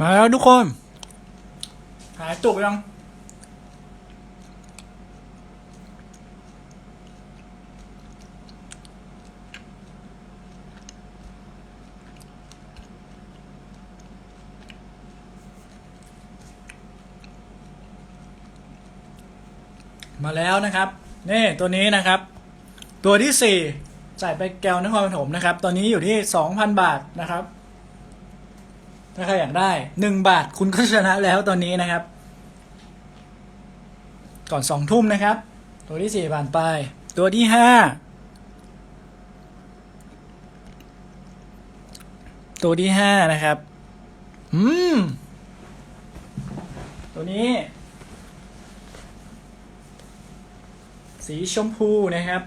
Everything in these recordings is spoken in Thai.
มาแล้วทุกคน หายจุกยัง มาแล้วนะครับ นี่ตัวนี้นะครับ ตัวที่สี่ใส่ไปแก้วนครปฐมนะครับ ตอนนี้อยู่ที่สองพันบาทนะครับ ถ้าใครอยากได้หนึ่งบาทคุณก็ชนะแล้วตอนนี้นะครับ ก่อนสองทุ่มนะครับ ตัวที่สี่ผ่านไป ตัวที่ห้าตัวที่ห้านะครับ อืม ตัวนี้ สีชมพูนะครับ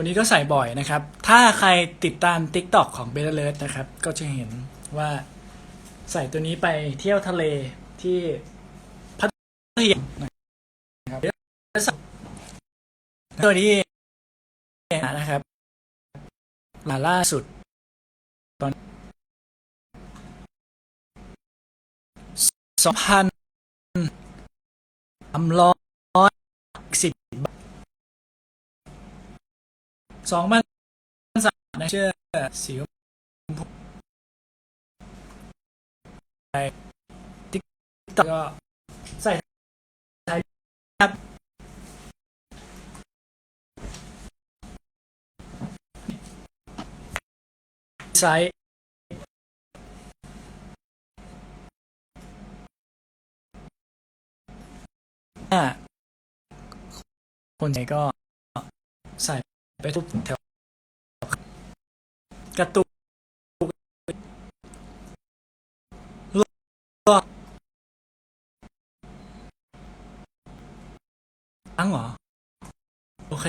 ตัวนี้ก็ใส่บ่อยนะครับ ถ้าใครติดตาม TikTok ของเบลเลสนะครับ ก็จะเห็นว่าใส่ตัวนี้ไปเที่ยวทะเลที่พัทยานะครับตัวนี้นะครับมาล่าสุด ตอนสองพันสามร้อยสิบ สองพันสามนะเชื่อสีชมพูไปติ๊กต็อกก็ใส่ใส่ครับไซส์อ่าคนไหนก็ใส่ ไปทุกแถวกระตุกก็ตั้งเหรอ โอเค